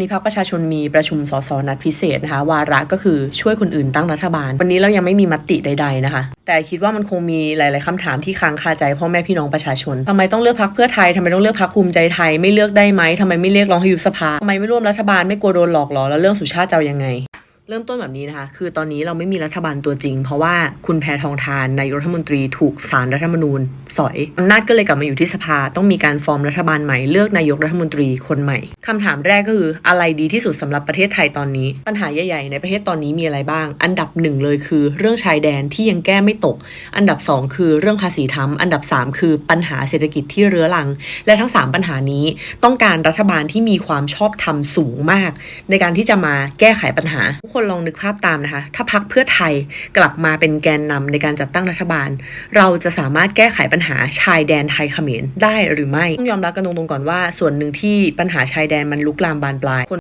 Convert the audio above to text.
นี่พักประชาชนมีประชุมสสนัดพิเศษนะคะ วาระก็คือช่วยคนอื่นตั้งรัฐบาล วันนี้เรายังไม่มีมติใด ๆนะคะ แต่คิดว่ามันคงมีหลาย ๆคำถามที่ค้างคาใจพ่อแม่พี่น้องประชาชนทำไมต้องเลือกพักเพื่อไทยทำไมต้องเลือกพักภูมิใจไทยไม่เลือกได้ไหมทำไมไม่เรียกร้องให้ยุบสภาทำไมไม่ร่วมรัฐบาลไม่กลัวโดนหลอกหรอแล้วเรื่องสุชาติจะเอายังไง เริ่มต้นแบบนี้นะคะ คือตอนนี้เราไม่มีรัฐบาลตัวจริง เพราะว่าคุณแพทองทานนายกรัฐมนตรีถูกสารรัฐธรรมนูญสอยอำนาจก็เลยกลับมาอยู่ที่สภา ต้องมีการฟอร์มรัฐบาลใหม่เลือกนายกรัฐมนตรีคนใหม่คำถามแรกก็คืออะไรดีที่สุดสำหรับประเทศไทยตอนนี้ ปัญหาใหญ่ๆในประเทศตอนนี้มีอะไรบ้าง อันดับหนึ่งเลยคือ เรื่องชายแดนที่ยังแก้ไม่ตก อันดับสองคือเรื่องภาษีทํอันดับสามคือปัญหาเศรษฐกิจที่เรื้อรัง และทั้งสามปัญหานี้ต้องการรัฐบาลที่มีความชอบธรรมสูงมาก ในการที่จะมาแก้ไขปัญหาทุกคนลองนึกภาพตามนะคะ ถ้าพักเพื่อไทยกลับมาเป็นแกนนำในการจัดตั้งรัฐบาล เราจะสามารถแก้ไขปัญหาชายแดนไทยเขมรได้หรือไม่ต้องยอมรับกันตรงๆก่อนว่า ส่วนหนึ่งที่ปัญหาชายแดนมันลุกลามบานปลายคน